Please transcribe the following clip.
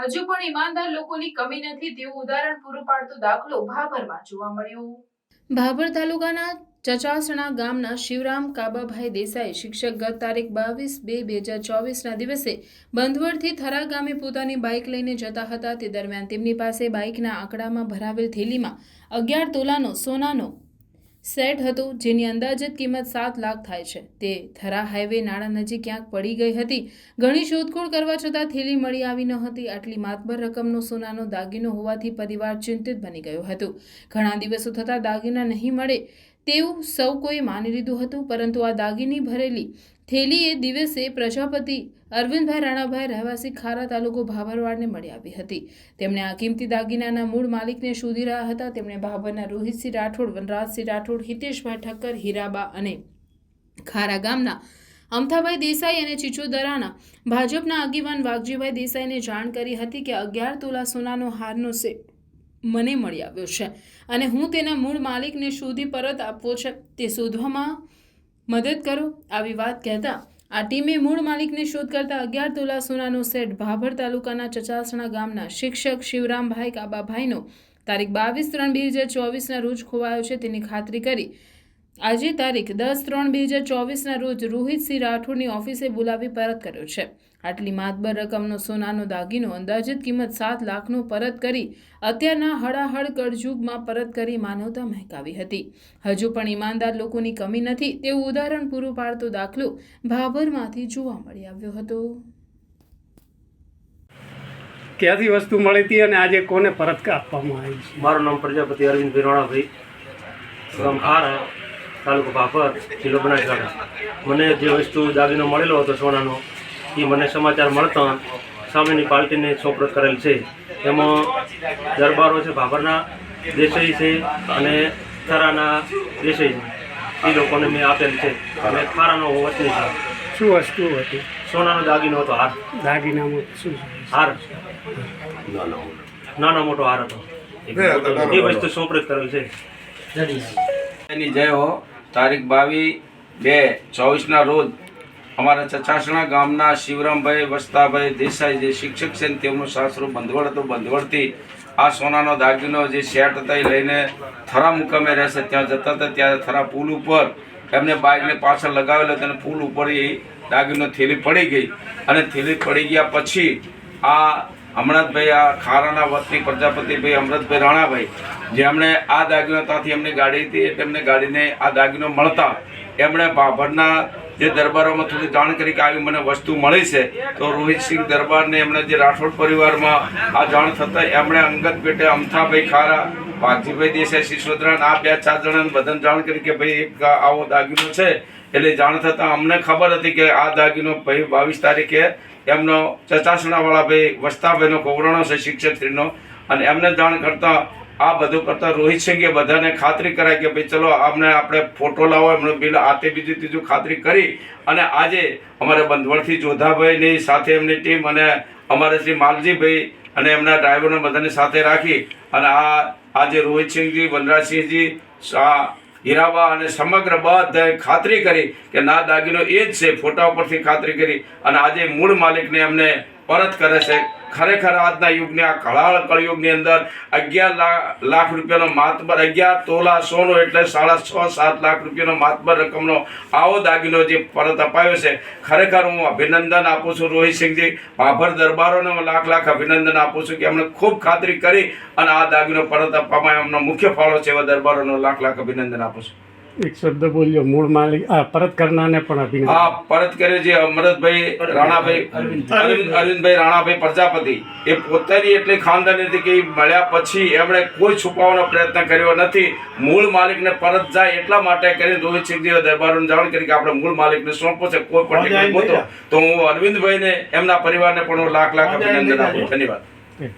હજુ પણ ઈમાનદાર લોકોની કમી નથી તેવું ઉદાહરણ પૂરું પાડતો દાખલો ભાભરમાં જોવા મળ્યો. ભાભર તાલુકાના ચચાસણા ગામના શિવરામ કાબાભાઈ દેસાઈ શિક્ષક ગત તારીખ બાવીસ બે બે હજાર ચોવીસના દિવસે બંધવડથી થરા ગામે પોતાની બાઇક લઈને જતા હતા. તે દરમિયાન તેમની પાસે બાઇકના આંકડામાં ભરાવેલ થેલીમાં અગિયાર તોલાનો સોનાનો સેટ હતું, જેની અંદાજિત કિંમત સાત લાખ થાય છે. તે થરા હાઈવે નાળા નજીક ક્યાંક પડી ગઈ હતી. ઘણી શોધખોળ કરવા છતાં થેલી મળી આવી ન હતી. આટલી માતબર રકમનો સોનાનો દાગીનો હોવાથી પરિવાર ચિંતિત બની ગયો હતો. ઘણા દિવસો થતાં દાગીના નહીં મળે તેવું સૌ કોઈ માની લીધું હતું, પરંતુ આ દાગીની ભરેલી થેલીએ દિવસે પ્રજાપતિ અરવિંદભાઈ રાણાભાઈ રહેવાસી ખારા તાલુકો ભાભરવાડને મળી આવી હતી. તેમણે આ કિંમતી દાગીનાના મૂળ માલિકને શોધી રહ્યા હતા. તેમણે ભાભરના રોહિતસિંહ રાઠોડ, વનરાજસિંહ રાઠોડ, હિતેશભાઈ ઠક્કર, હીરાબા અને ખારા ગામના અમથાભાઈ દેસાઈ અને ચિચોદરાના ભાજપના આગેવાન વાઘજીભાઈ દેસાઈને જાણ કરી હતી કે અગિયાર તોલા સોનાનો હારનો સેટ મને મળી આવ્યો છે. અને હું તેના મૂળ માલિકને શોધી પરત આપવો છે. તે શોધવામાં મદદ કરો. આવી વાત કહેતા આ ટીમે મૂળ માલિકને શોધ કરતા અગિયાર તોલા સોનાનો સેટ ભાભર તાલુકાના ચચાસણા ગામના શિક્ષક શિવરામભાઈ કાબાભાઈનો તારીખ બાવીસ ત્રણ બે હજાર ચોવીસના રોજ ખોવાયો છે. તેની ખાતરી કરી આજે તારીખ દસ ત્રણ બે હજાર ચોવીસના રોજ રોહિતસિંહ રાઠોડની ઓફિસે બોલાવી પરત કર્યો છે. આટલી માતબર રકમનો સોનાનો દાગીનો અંદાજિત કિંમત સાત લાખનો પરત કરી અત્યારના હળાહળ કળજુગમાં પરત કરી માનવતા મહેકાવી હતી. હજુ પણ ઈમાનદાર લોકોની કમી નથી તેવું ઉદાહરણ પૂરું પાડતો દાખલો ભાભરમાંથી જોવા મળી આવ્યો હતો. ક્યાંથી વસ્તુ મળી હતી અને આજે કોને પરત આપવામાં આવી છે? મારું નામ પ્રજાપતિ અરવિંદ રાણાભાઈ ગામ ખારા. તાલુકો પાપર જિલ્લો બનાસકાંઠા. મને જે વસ્તુ દાગીનો મળેલો હતો સોનાનો એ મને સમાચાર મળતા સામેની પાર્ટીને સોપરત કરેલ છે. એમાં દરબારો છે ભાભરના દેસાઈ છે અને થરાના દેસાઈ છે એ લોકોને મેં આપેલ છે. અને ખારાનો વતની છે. શું વસ્તુ હતી? સોનાનો દાગીનો હતો હાર. દાગીનામાં શું હાર. નાનો મોટો. હાર હતો. એ વસ્તુ સોપરત કરેલ છે. જય હો તારીખ બાવીસ બે ચોવીસના રોજ અમારા ચચાસણા ગામના શિવરામભાઈ, વસ્તાભાઈ દેસાઈ જે શિક્ષક છે તેમનું સાસરું બંધવડ હતું. બંધવડથી આ સોનાનો દાગીનો જે સેટ હતા એ લઈને થરા મુકામે રહેશે. ત્યાં જતા હતા. ત્યારે થરા પુલ ઉપર એમને બાઇકને પાછળ લગાવેલો તેને પુલ ઉપર એ દાગીનો થેલી પડી ગઈ. અને થેલી પડી ગયા પછી આ અમરતભાઈ આ ખારાના વતની પ્રજાપતિભાઈ અમરતભાઈ રાણાભાઈ જેમણે આ દાગીનો ત્યાંથી એમની ગાડી હતી એટલે એમને ગાડીને આ દાગીનો મળતા એમણે ભાભરના જે દરબારોમાં થોડી જાણ કરી કે આવી મને વસ્તુ મળી છે, તો રોહિતસિંહ દરબારને એમણે જે રાઠોડ પરિવારમાં આ જાણ થતાં એમણે અંગત પેટે અમથાભાઈ ખારા, ભાગજીભાઈ દેસાઈ સિસોદરા આ બે ચાર જણાને બધાને જાણ કરી કે ભાઈ, એક આવો દાગીનો છે, એટલે જાણ થતાં અમને ખબર હતી કે આ દાગીનો ભાઈ બાવીસ તારીખે એમનો ચચાસણાવાળા ભાઈ વસ્તાભાઈનો કોવરાણો છે શિક્ષકશ્રીનો અને એમને જાણ કરતાં આ બધું કરતાં રોહિત સિંઘે બધાને ખાતરી કરાય કે ભાઈ ચલો આમને આપણે ફોટો લાવો, એમનો બિલ આતે બીજું ત્રીજું ખાતરી કરી અને આજે અમારે બંધવડથી જોધાભાઈની સાથે એમની ટીમ અને અમારે શ્રી માલજીભાઈ અને એમના ડ્રાઈવરને બધાને સાથે રાખી અને આ આજે રોહિતસિંહજી વનરાજસિંહજી, આ હીરાબા અને સમગ્ર બધાએ ખાતરી કરી કે ના દાગીનો એ જ છે. ફોટા ઉપરથી ખાતરી કરી અને આજે મૂળ માલિકને એમને પરત કરે છે. ખરેખર આજના યુગની આ કળાળ કળયુગની અંદર અગિયાર લાખ રૂપિયાનો માતબર, અગિયાર તોલા સોનો એટલે સાડા છ, સાત લાખ રૂપિયાનો માતબર રકમનો આવો દાગીનો જે પરત અપાયો છે. ખરેખર હું અભિનંદન આપું છું રોહિતસિંહજી ભાભર દરબારોને હું લાખ લાખ અભિનંદન આપું છું કે એમણે ખૂબ ખાતરી કરી અને આ દાગીનો પરત આપવામાં એમનો મુખ્ય ફાળો છે એવા દરબારોનો લાખ લાખ અભિનંદન આપું છું. એક શબ્દ બોલ્યો મૂળ માલિક આ પરત કરનારને પણ અભિનંદન. હા પરત કરે છે અમરતભાઈ રાણાભાઈ અરવિંદ. અરવિંદભાઈ રાણાભાઈ પ્રજાપતિ. એ પોતાની એટલે ખાનદાની હતી કે મળ્યા પછી એમણે કોઈ છુપાવવાનો પ્રયત્ન કર્યો નથી. મૂળ માલિકને પરત જાય એટલા માટે કરીને રોહિતસિંહજીએ દરબારોને જાણ કરી કે આપણે મૂળ માલિકને સોંપો છે કોઈ પણ તો હું અરવિંદભાઈને એમના પરિવારને પણ હું લાખ લાખ અભિનંદન આપું. ધન્યવાદ.